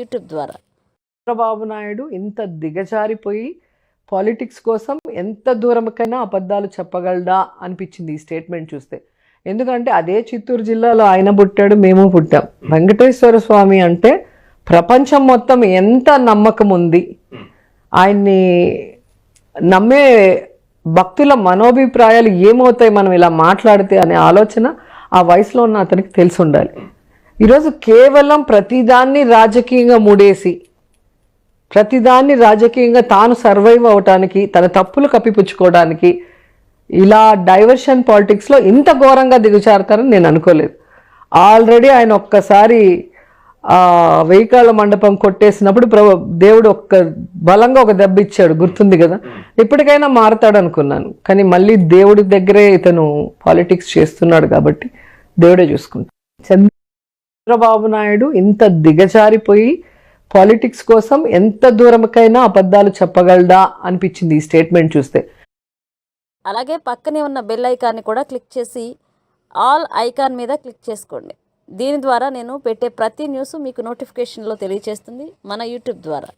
YouTube ద్వారా. చంద్రబాబు నాయుడు ఇంత దిగజారిపోయి politics కోసం ఎంత దూరంకైనా అబద్ధాలు చెప్పగలడా అనిపించింది ఈ స్టేట్మెంట్ చూస్తే. ఎందుకంటే అదే చిత్తూరు జిల్లాలో ఆయన పుట్టాడు మేము పుట్టాం. వెంకటేశ్వర స్వామి అంటే ప్రపంచం మొత్తం ఎంత నమ్మకం ఉంది ఆయన్ని నమ్మే భక్తుల మనోభిప్రాయాలు ఏమవుతాయి మనం ఇలా మాట్లాడితే అనే ఆలోచన ఆ వయసులో ఉన్న అతనికి తెలిసి ఉండాలి. ఈరోజు కేవలం ప్రతిదాన్ని రాజకీయంగా ముడేసి ప్రతిదాన్ని రాజకీయంగా తాను సర్వైవ్ అవటానికి తన తప్పులు కప్పిపుచ్చుకోవడానికి ఇలా డైవర్షన్ పాలిటిక్స్లో ఇంత ఘోరంగా దిగుచారుతారని నేను అనుకోలేదు. ఆల్రెడీ ఆయన ఒక్కసారి వెయ్యికాళ్ళ మండపం కొట్టేసినప్పుడు ప్రభు దేవుడు ఒక్క బలంగా ఒక దెబ్బ ఇచ్చాడు గుర్తుంది కదా? ఇప్పటికైనా మారతాడు అనుకున్నాను. కానీ మళ్ళీ దేవుడి దగ్గరే ఇతను పాలిటిక్స్ చేస్తున్నాడు కాబట్టి దేవుడే చూసుకుంటాడు. చంద్రబాబు నాయుడు ఇంత దిగజారిపోయి పాలిటిక్స్ కోసం ఎంత దూరంకైనా అబద్ధాలు చెప్పగలడా అనిపించింది ఈ స్టేట్మెంట్ చూస్తే. అలాగే పక్కనే ఉన్న బెల్ ఐకాన్ని కూడా క్లిక్ చేసి ఆల్ ఐకాన్ మీద క్లిక్ చేసుకోండి. దీని ద్వారా నేను పెట్టే ప్రతి న్యూస్ మీకు నోటిఫికేషన్లో తెలియచేస్తుంది మన యూట్యూబ్ ద్వారా.